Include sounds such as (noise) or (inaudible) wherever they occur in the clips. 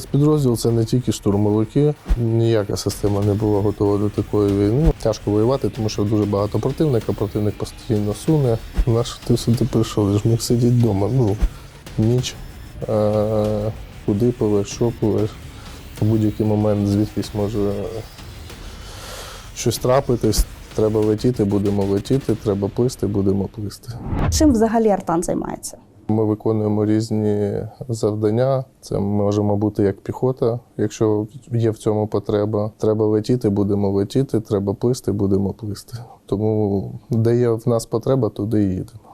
Спецпідрозділ це не тільки штурмовики. Ніяка система не була готова до такої війни. Тяжко воювати, тому що дуже багато противника, противник постійно суне. Наш ти сюди прийшов, ж міг сидіти вдома. Ну, ніч. Е- куди пливеш, що пливеш. В будь-який момент звідкись може щось трапитись. Треба летіти, будемо летіти, треба плисти, будемо плисти. Чим взагалі Артан займається? Ми виконуємо різні завдання. Це можемо бути як піхота, якщо є в цьому потреба. Треба летіти, будемо летіти, треба плисти, будемо плисти. Тому де є в нас потреба, туди і їдемо.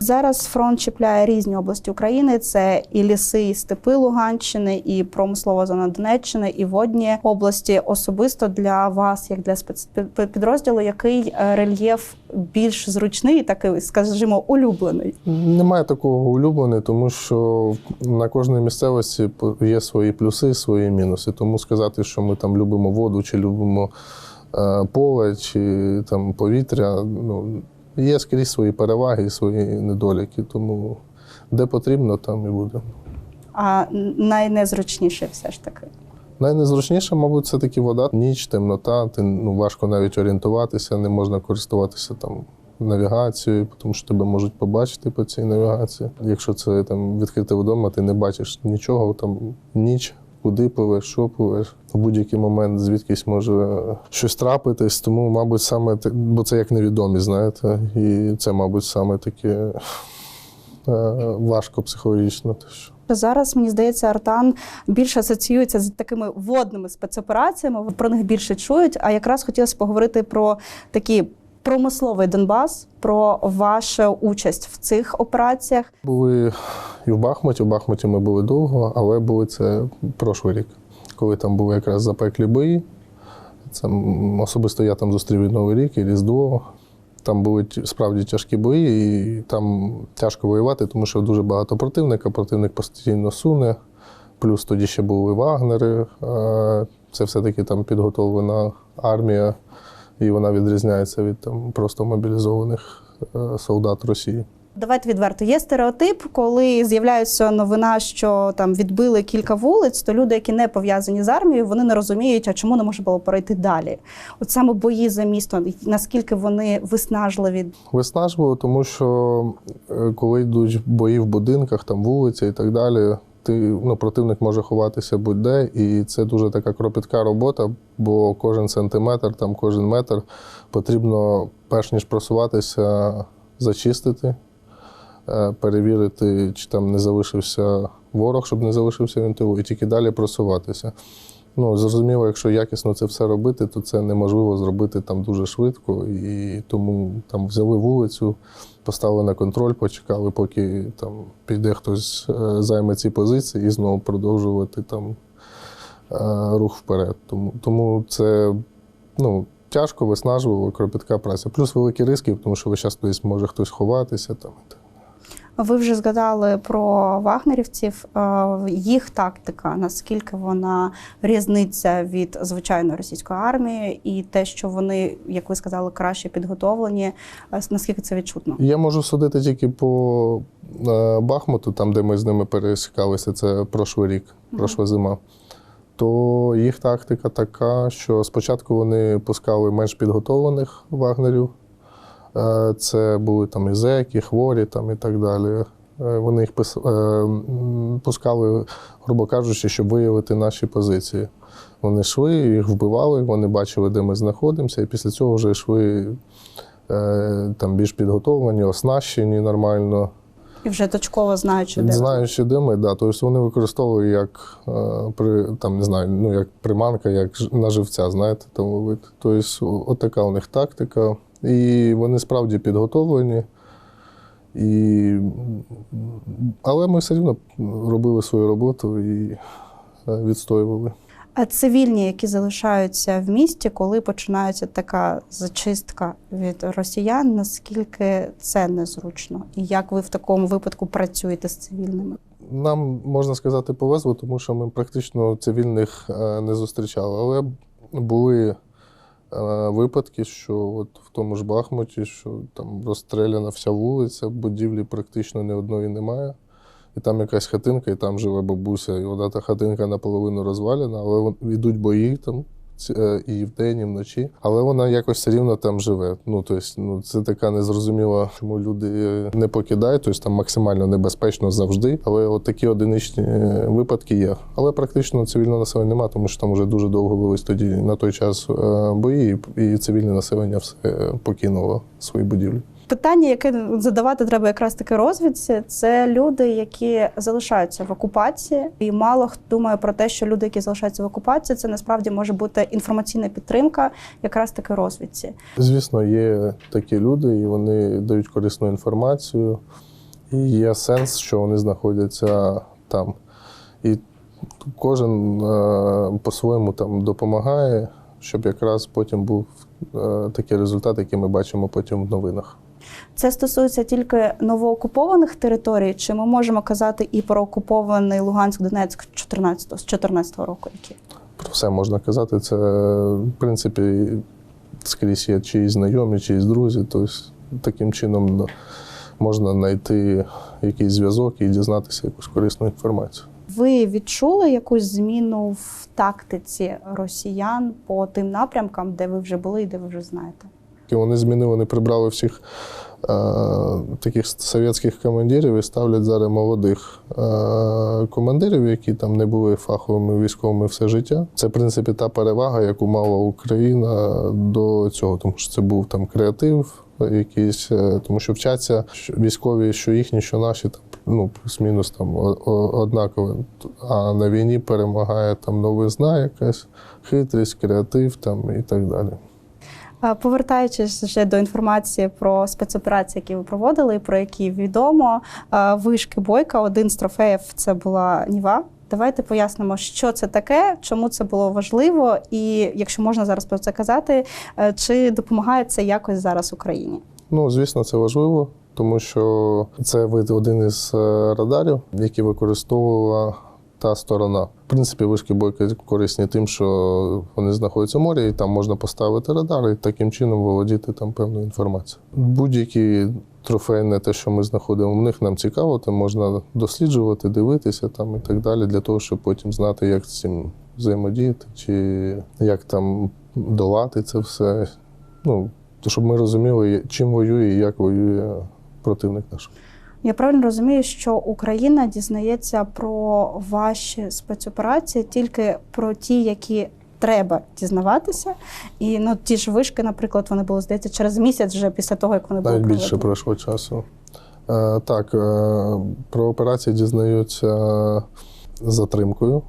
Зараз фронт чіпляє різні області України: це і ліси, і степи Луганщини, і промислова зона Донеччини, і водні області. Особисто для вас, як для спецпідрозділу, який е, рельєф більш зручний, і такий, скажімо, улюблений. Немає такого улюблений, тому що на кожній місцевості є свої плюси, свої мінуси. Тому сказати, що ми там любимо воду, чи любимо е, поле, чи там повітря. Ну є скрізь свої переваги і свої недоліки. Тому де потрібно, там і будемо. А найнезручніше все ж таки. Найнезручніше, мабуть, це таки вода, ніч, темнота. Ти ну, важко навіть орієнтуватися, не можна користуватися там навігацією, тому що тебе можуть побачити по цій навігації. Якщо це там відкрите вдома, ти не бачиш нічого, там ніч. Куди пливеш, що пливеш, в будь-який момент звідкись може щось трапитись. Тому, мабуть, саме те- бо це як невідомі, знаєте, і це, мабуть, саме таке е, важко психологічно. Зараз мені здається, Артан більше асоціюється з такими водними спецопераціями. Про них більше чують. А якраз хотілося поговорити про такі промисловий Донбас, про вашу участь в цих операціях. Були і в Бахмуті. В Бахмуті ми були довго, але були це прошлий рік, коли там були якраз запеклі бої. Це особисто я там зустрів і Новий рік, і Різдво. Там були справді тяжкі бої, і там тяжко воювати, тому що дуже багато противника. Противник постійно суне. Плюс тоді ще були вагнери. Це все-таки там підготовлена армія, і вона відрізняється від там просто мобілізованих е, солдат Росії. Давайте відверто. Є стереотип, коли з'являється новина, що там відбили кілька вулиць, то люди, які не пов'язані з армією, вони не розуміють, а чому не може було перейти далі. От саме бої за місто, наскільки вони виснажливі. Виснажливо, тому що е, коли йдуть бої в будинках, там вулиця і так далі, ти, ну, противник може ховатися будь-де, і це дуже така кропітка робота, бо кожен сантиметр, там кожен метр потрібно, перш ніж просуватися, зачистити, е, перевірити, чи там не залишився ворог, щоб не залишився він тилу, і тільки далі просуватися. Ну, зрозуміло, якщо якісно це все робити, то це неможливо зробити там дуже швидко. І тому там взяли вулицю, поставили на контроль, почекали, поки там піде хтось е, займе ці позиції і знову продовжувати там е, рух вперед. Тому, тому це ну, тяжко, виснажливо, кропітка праця. Плюс великі риски, тому що весь час десь може хтось ховатися. Там. Ви вже згадали про вагнерівців. Е, Їх тактика, наскільки вона різниця від звичайної російської армії, і те, що вони, як ви сказали, краще підготовлені, е, наскільки це відчутно? Я можу судити тільки по е, Бахмуту, там, де ми з ними пересікалися, це прошлий рік, пройшла зима. То їх тактика така, що спочатку вони пускали менш підготовлених вагнерів. Е, Це були там і зеки, хворі там, і так далі. Е, Вони їх е, пускали, грубо кажучи, щоб виявити наші позиції. Вони йшли, їх вбивали, вони бачили, де ми знаходимося, і після цього вже йшли там більш підготовлені, оснащені нормально. І вже точково знаючи, де Знаючи, де ми, да. Тобто вони використовують як при там не знаю, ну як приманка, як ж- на живця, знаєте, тому вид. Тобто, от така у них тактика. І вони справді підготовлені. І... Але ми все рівно робили свою роботу і е, відстоювали. А цивільні, які залишаються в місті, коли починається така зачистка від росіян, наскільки це незручно? І як ви в такому випадку працюєте з цивільними? Нам можна сказати повезло, тому що ми практично цивільних е, не зустрічали. Але були випадки, що от в тому ж Бахмуті, що там розстріляна вся вулиця, будівлі практично ні одної немає. і там якась хатинка, і там живе бабуся, і вона та хатинка наполовину розвалена, але йдуть бої там. Е, І вдень, і вночі, але вона якось все рівно там живе. Ну тобто, ну це така незрозуміла, чому люди не покидають. Тобто там максимально небезпечно завжди. Але от такі одиничні е, випадки є. Але практично цивільного населення немає, тому що там вже дуже довго велись тоді на той час е, бої, і цивільне населення все покинуло свої будівлі. Питання, яке задавати треба якраз таки розвідці, це люди, які залишаються в окупації, і мало хто думає про те, що люди, які залишаються в окупації, це насправді може бути інформаційна підтримка, якраз таки розвідці. Звісно, є такі люди, і вони дають корисну інформацію, і є сенс, що вони знаходяться там. І кожен е, по-своєму там допомагає, щоб якраз потім був е, такий результат, який ми бачимо потім в новинах. Це стосується тільки новоокупованих територій, чи ми можемо казати і про окупований Луганськ, Донецьк 14, з 14 року, які Про все можна казати. Це, в принципі, скрізь є чиїсь знайомі, чиїсь друзі. Тобто таким чином ну, можна знайти якийсь зв'язок і дізнатися якусь корисну інформацію. ви відчули якусь зміну в тактиці росіян по тим напрямкам, де ви вже були і де ви вже знаєте? І вони змінили, вони прибрали всіх е, таких совєтських командирів і ставлять зараз молодих е, командирів, які там не були фаховими військовими все життя. Це, в принципі, та перевага, яку мала Україна до цього, тому що це був там креатив. Якийсь, е, тому що вчаться військові, що їхні, що наші, там ну плюс-мінус там однаково. А на війні перемагає там новизна, якась хитрість, креатив там і так далі. Повертаючись вже до інформації про спецоперації, які ви проводили, про які відомо, вишки Бойка, один з трофеїв це була Ніва. Давайте пояснимо, що це таке, чому це було важливо, і якщо можна зараз про це казати, е, чи допомагає це якось зараз Україні? Ну, звісно, це важливо, тому що це вид один із е, радарів, які використовувала та сторона. В принципі, вишки бойки корисні тим, що вони знаходяться в морі, і там можна поставити радар і таким чином володіти там певною інформацією. Будь-які трофейне, те, що ми знаходимо в них, нам цікаво, там можна досліджувати, дивитися там і так далі, для того, щоб потім знати, як з цим взаємодіяти, чи як там долати це все. Ну, то щоб ми розуміли, чим воює і як воює противник наш. Я правильно розумію, що Україна дізнається про ваші спецоперації тільки про ті, які треба дізнаватися. І ну ті ж вишки, наприклад, вони були здається через місяць вже після того, як вони були Навіть більше проведені. пройшло часу. Е, так, е, про операції дізнаються затримкою,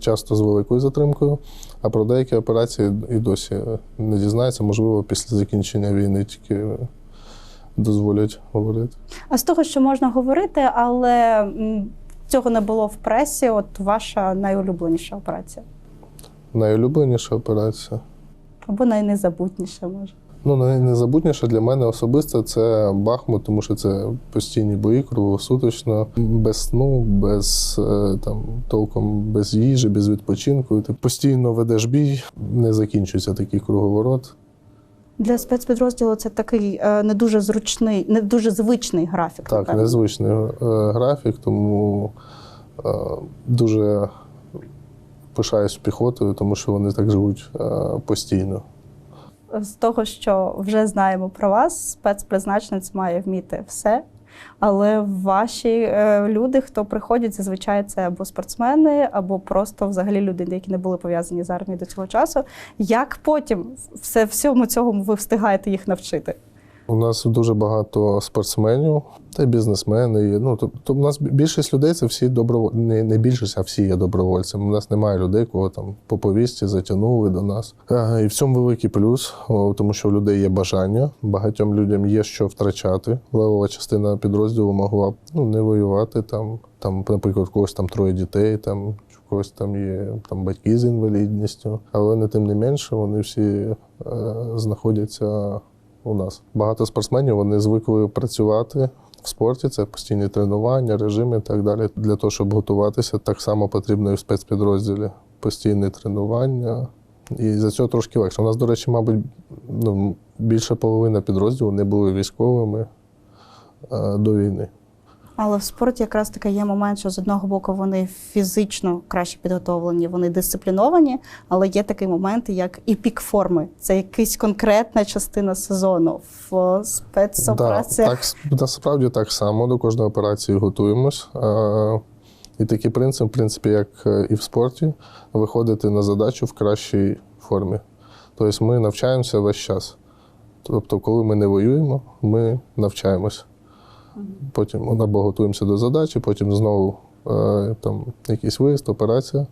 часто з великою затримкою, а про деякі операції і досі не дізнаються, можливо, після закінчення війни тільки дозволять говорити. А з того, що можна говорити, але цього не було в пресі. От ваша найулюбленіша операція Найулюбленіша операція. або найнезабутніша, може. Ну, найнезабутніше для мене особисто це Бахмут, тому що це постійні бої, круглосуточно, без сну, без е, там толком без їжі, без відпочинку. Ти постійно ведеш бій, не закінчується такий круговорот. Для спецпідрозділу це такий е, не дуже зручний, не дуже звичний графік. Так, напевно. незвичний е, графік, тому е, дуже пишаюсь піхотою, тому що вони так живуть е, постійно. з того, що вже знаємо про вас, спецпризначенець має вміти все. Але ваші е, люди, хто приходять, зазвичай це або спортсмени, або просто взагалі люди, які не були пов'язані з армією до цього часу. Як потім все всьому цьому ви встигаєте їх навчити? У нас дуже багато спортсменів та й бізнесмени. є. Ну, тобто, у нас більшість людей це всі добровольці. Не, не більшість, а всі є добровольцями. У нас немає людей, кого там по повісті затягнули до нас. Е, І в цьому великий плюс, тому що у людей є бажання. Багатьом людям є що втрачати. Левова частина підрозділу могла ну, не воювати там. Там, наприклад, когось там троє дітей, там когось там є там батьки з інвалідністю. Але не тим не менше, вони всі е, знаходяться у нас. Багато спортсменів вони звикли працювати в спорті, це постійні тренування, режими і так далі. Для того, щоб готуватися, так само потрібно і в спецпідрозділі постійне тренування. І за цього трошки легше. У нас, до речі, мабуть, ну, більша половина підрозділу не були військовими е, до війни. Але в спорті якраз таки є момент, що з одного боку вони фізично краще підготовлені, вони дисципліновані, але є такий момент, як і пік форми. Це якась конкретна частина сезону в спецопераціях. Да, так, насправді так само до кожної операції готуємось. І такий принцип, в принципі, як е, і в спорті, виходити на задачу в кращій формі. Тобто ми навчаємося весь час. Тобто, коли ми не воюємо, ми навчаємося. Потім або готуємося до задачі, потім знову е, там, якийсь виїзд, операція,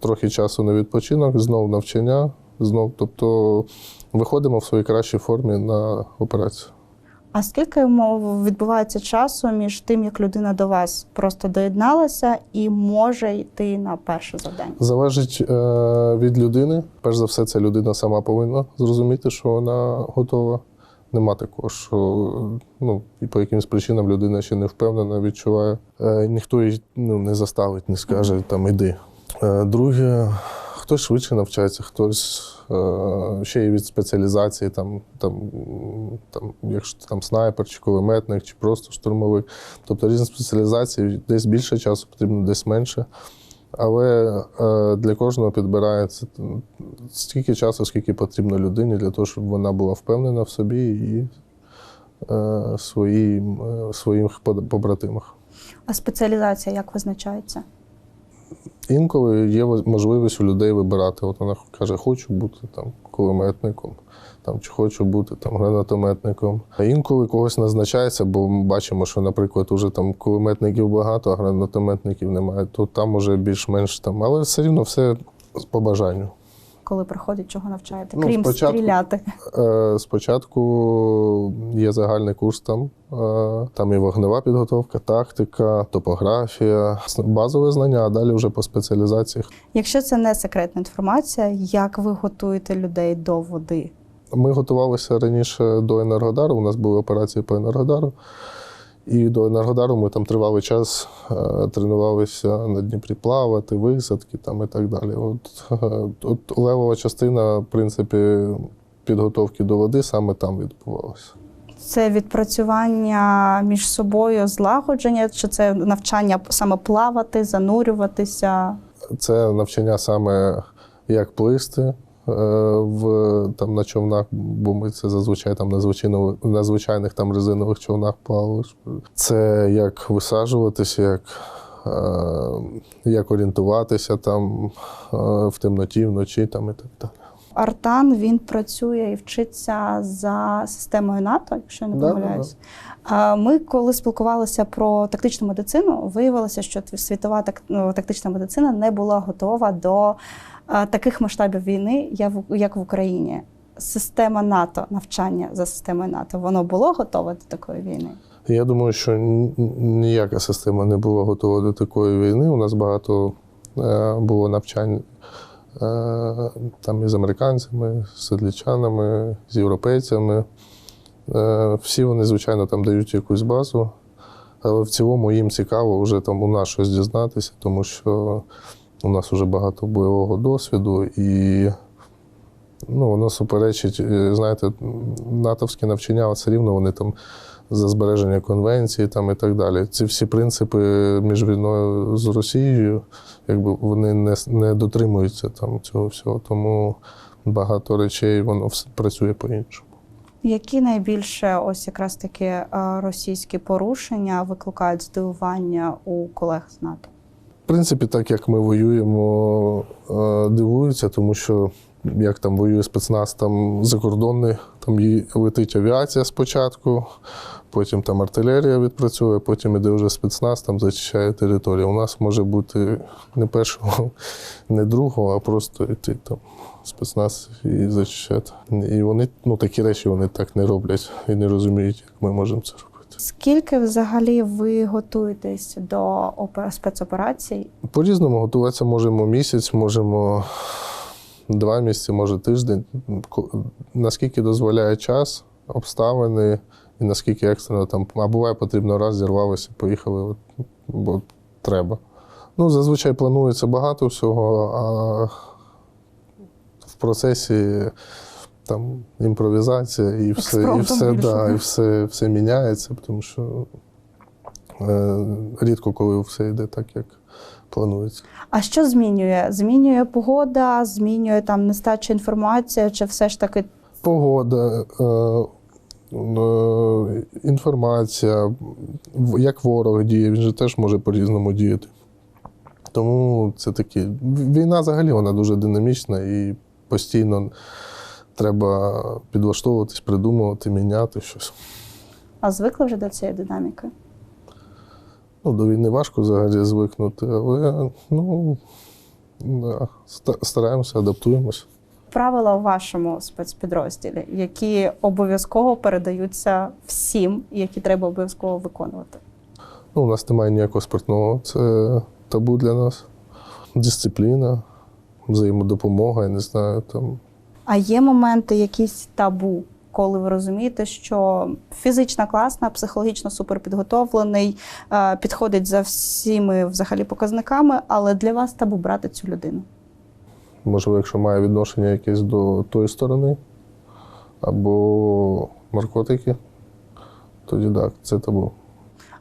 трохи часу на відпочинок, знову навчання, знов. Тобто виходимо в своїй кращій формі на операцію. А скільки мов відбувається часу між тим, як людина до вас просто доєдналася і може йти на перше завдання? Залежить е, від людини. Перш за все, ця людина сама повинна зрозуміти, що вона готова. Нема такого, що ну, і по якимось причинам людина ще не впевнена, відчуває. Е, ніхто її ну, не заставить, не скаже там іди. Е, друге, хтось швидше навчається, хтось е, ще й від спеціалізації, там, там, там, якщо там снайпер, чи кулеметник, чи просто штурмовик. Тобто різні спеціалізації, десь більше часу потрібно, десь менше. Але е, для кожного підбирається стільки часу, скільки потрібно людині для того, щоб вона була впевнена в собі і е, своїм, е, своїх побратимах. А спеціалізація як визначається? Інколи є можливість у людей вибирати. От вона каже, хочу бути там кулеметником, там, чи хочу бути там гранатометником. А інколи когось назначається, бо ми бачимо, що, наприклад, уже там кулеметників багато, а гранатометників немає. То там уже більш-менш там, але все рівно все по бажанню. Коли приходять, чого навчаєте? Ну, Крім спочатку- стріляти. Е, Спочатку є загальний курс там. е, Там і вогнева підготовка, тактика, топографія, базове знання, а далі вже по спеціалізаціях. Якщо це не секретна інформація, як ви готуєте людей до води? Ми готувалися раніше до Енергодару. У нас були операції по Енергодару. І до Енергодару ми там тривалий час е, тренувалися на Дніпрі плавати, висадки там і так далі. От, е, от левова частина, в принципі, підготовки до води саме там відбувалася. Це відпрацювання між собою, злагодження, чи це навчання саме плавати, занурюватися? Це навчання саме як плисти в, там, на човнах, бо ми це зазвичай там на, звичайно, на звичайних там резинових човнах плавали. Це як висаджуватися, як, е, як орієнтуватися там е, в темноті, вночі там, і так далі. Артан він працює і вчиться за системою НАТО, якщо я не Да, да, помиляюсь. Ми, коли спілкувалися про тактичну медицину, виявилося, що світова ну, тактична медицина не була готова до таких масштабів війни, як в- Україні. Система НАТО, навчання за системою НАТО, воно було готове до такої війни. Я думаю, що ніяка система не була готова до такої війни. У нас багато е, було навчань там із американцями, з англічанами, з європейцями. Е, всі вони, звичайно, там дають якусь базу, але в цілому їм цікаво вже там у нас щось дізнатися, тому що у нас вже багато бойового досвіду і ну, воно суперечить, е, знаєте, натовські навчання, все рівно вони там за збереження конвенції там і так далі. Ці всі принципи між війною з Росією, якби вони не, не дотримуються там цього всього. Тому багато речей воно все працює по-іншому. Які найбільше ось якраз таки е, російські порушення викликають здивування у колег з НАТО? В принципі, так як ми воюємо, е, дивуються, тому що як там воює спецназ, там закордонний, там їй летить авіація спочатку, потім там артилерія відпрацьовує, потім іде вже спецназ, там зачищає територію. У нас може бути не першого, (laughs) не другого, а просто йти там спецназ і зачищати. І вони ну, такі речі вони так не роблять і не розуміють, як ми можемо це робити. Скільки взагалі ви готуєтесь до спецоперацій? По-різному готуватися можемо місяць, можемо два місяці, може тиждень. Наскільки дозволяє час, обставини і наскільки екстрено там. А буває потрібно раз, зірвалося, поїхали, от, бо треба. Ну, зазвичай планується багато всього, а в процесі там імпровізація і все, і все, да, і все, все міняється, тому що рідко коли все йде так, як планується. А що змінює? Змінює погода, змінює там нестача інформації, чи все ж таки Погода, е, е, інформація, як ворог діє, він же теж може по-різному діяти. Тому це такі. Війна взагалі вона дуже динамічна і постійно треба підлаштовуватись, придумувати, міняти щось. а звикли вже до цієї динаміки? Ну, до війни важко взагалі звикнути, але ну, да, стараємося, адаптуємося. Правила у вашому спецпідрозділі, які обов'язково передаються всім, які треба обов'язково виконувати. Ну, у нас немає ніякого спиртного, це табу для нас. Дисципліна, взаємодопомога, я не знаю. Там. А є моменти, якісь табу, коли ви розумієте, що фізично класна, психологічно суперпідготовлений, е, підходить за всіми взагалі показниками, але для вас табу брати цю людину. Можливо, якщо має відношення якесь до тої сторони, або наркотики, тоді так, це табу.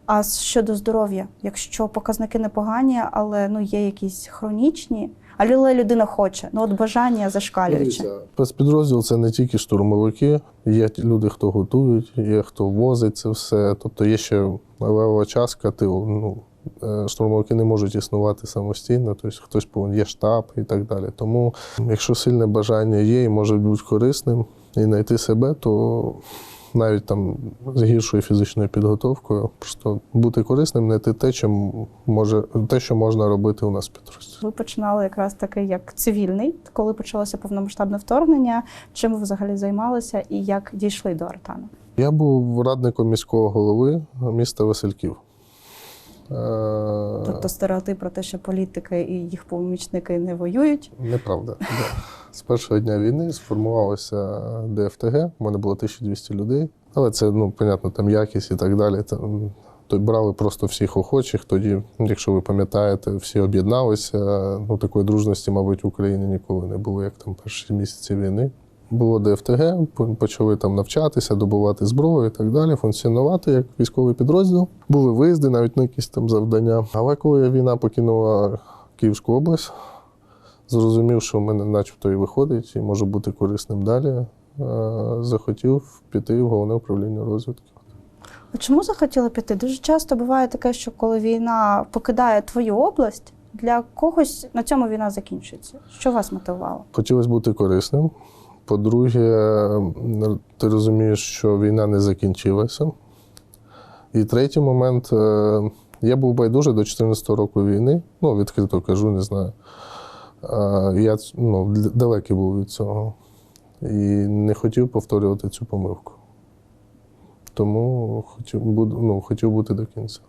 А щодо здоров'я, якщо показники непогані, але ну є якісь хронічні, але людина хоче, ну от бажання зашкалююче. Спецпідрозділ це не тільки штурмовики, є люди, хто готують, є хто возить це все. Тобто є ще левова частка тилу. Ну, е, штурмовики не можуть існувати самостійно, тобто хтось повинен, є штаб і так далі. Тому, якщо сильне бажання є і може бути корисним і знайти себе, то навіть там з гіршою фізичною підготовкою, просто бути корисним, не те, чим може, те, що можна робити у нас в підрозділі. Ви починали якраз таки як цивільний, коли почалося повномасштабне вторгнення. Чим ви взагалі займалися і як дійшли до Артану? Я був радником міського голови міста Васильків. Е, Тобто стереотип про те, що політики і їх помічники не воюють. Неправда. Да. З першого дня війни сформувалося ДФТГ, у мене було 1200 людей. Але це, ну, понятно, там якість і так далі. Там, то брали просто всіх охочих. Тоді, якщо ви пам'ятаєте, всі об'єдналися. Ну, такої дружності, мабуть, в Україні ніколи не було, як там перші місяці війни. Було ДФТГ, почали там навчатися, добувати зброю і так далі, функціонувати як військовий підрозділ. Були виїзди, навіть на якісь там завдання. Але коли війна покинула Київську область, зрозумів, що в мене начебто і виходить, і може бути корисним далі. е, Захотів піти в головне управління розвідки. А чому захотіли піти? Дуже часто буває таке, що коли війна покидає твою область, для когось на цьому війна закінчується. Що вас мотивувало? Хотілося бути корисним. По-друге, ти розумієш, що війна не закінчилася. І третій момент, е, я був байдужий до 14 року війни, ну, відкрито кажу, не знаю. Е, Я ну, далекий був від цього. І не хотів повторювати цю помилку. Тому хотів, ну, хотів бути до кінця.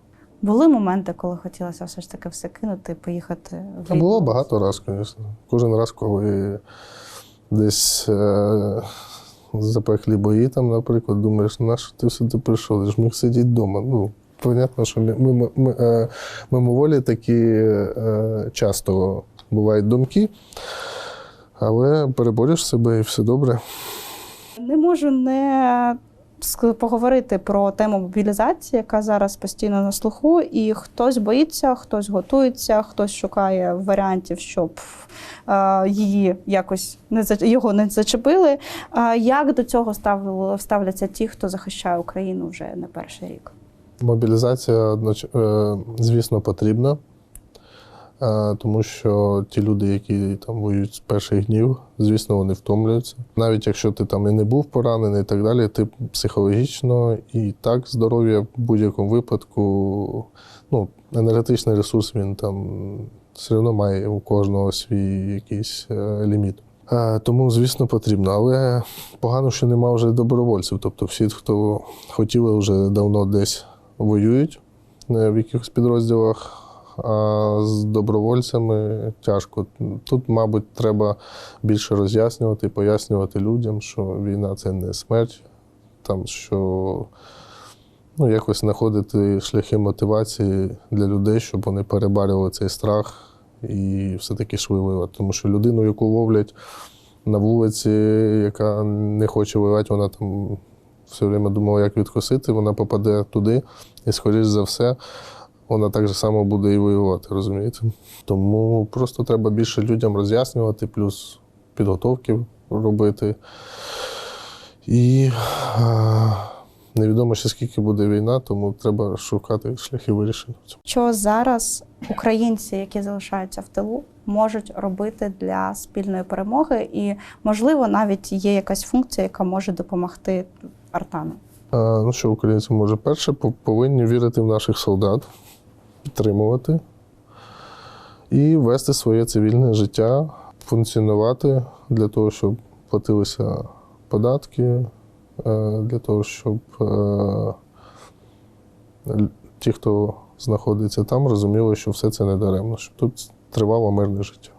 Були моменти, коли хотілося все ж таки все кинути, поїхати в Та було багато разів, звісно. Кожен раз, коли десь е, запеклі бої, там, наприклад, думаєш, на що ти сюди прийшов? Ти ж міг сидіти вдома. Ну, понятно, що ми, ми, ми, е, мимоволі такі е, часто бувають думки, але переборюєш себе і все добре. Не можу не поговорити про тему мобілізації, яка зараз постійно на слуху, і хтось боїться, хтось готується, хтось шукає варіантів, щоб е, її якось не його не зачепили. Як до цього став- ставляться ті, хто захищає Україну вже не перший рік? Мобілізація, е, звісно, потрібна, тому що ті люди, які там воюють з перших днів, звісно, вони втомлюються. Навіть якщо ти там і не був поранений і так далі, ти психологічно і так здоров'я в будь-якому випадку, ну, енергетичний ресурс він там все одно має у кожного свій якийсь е, ліміт. Е, Тому, звісно, потрібно. Але погано, що нема вже добровольців. Тобто всі, хто хотіли, вже давно десь воюють е, в якихось підрозділах. А з добровольцями тяжко. Тут, мабуть, треба більше роз'яснювати, пояснювати людям, що війна це не смерть, там, що ну, якось знаходити шляхи мотивації для людей, щоб вони перебарювали цей страх і все-таки йшли воювати. Тому що людину, яку ловлять на вулиці, яка не хоче воювати, вона там все время думала, як відкосити, вона попаде туди, і, скоріш за все, вона так же само буде і воювати, розумієте? Тому просто треба більше людям роз'яснювати, плюс підготовки робити. І е, невідомо ще скільки буде війна, тому треба шукати шляхи вирішення. Що зараз українці, які залишаються в тилу, можуть робити для спільної перемоги, і можливо навіть є якась функція, яка може допомогти Артану. А, ну що українці може перше по- повинні вірити в наших солдат, підтримувати і вести своє цивільне життя, функціонувати для того, щоб платилися податки, е, для того, щоб е, ті, хто знаходиться там, розуміли, що все це не даремно, щоб тут тривало мирне життя.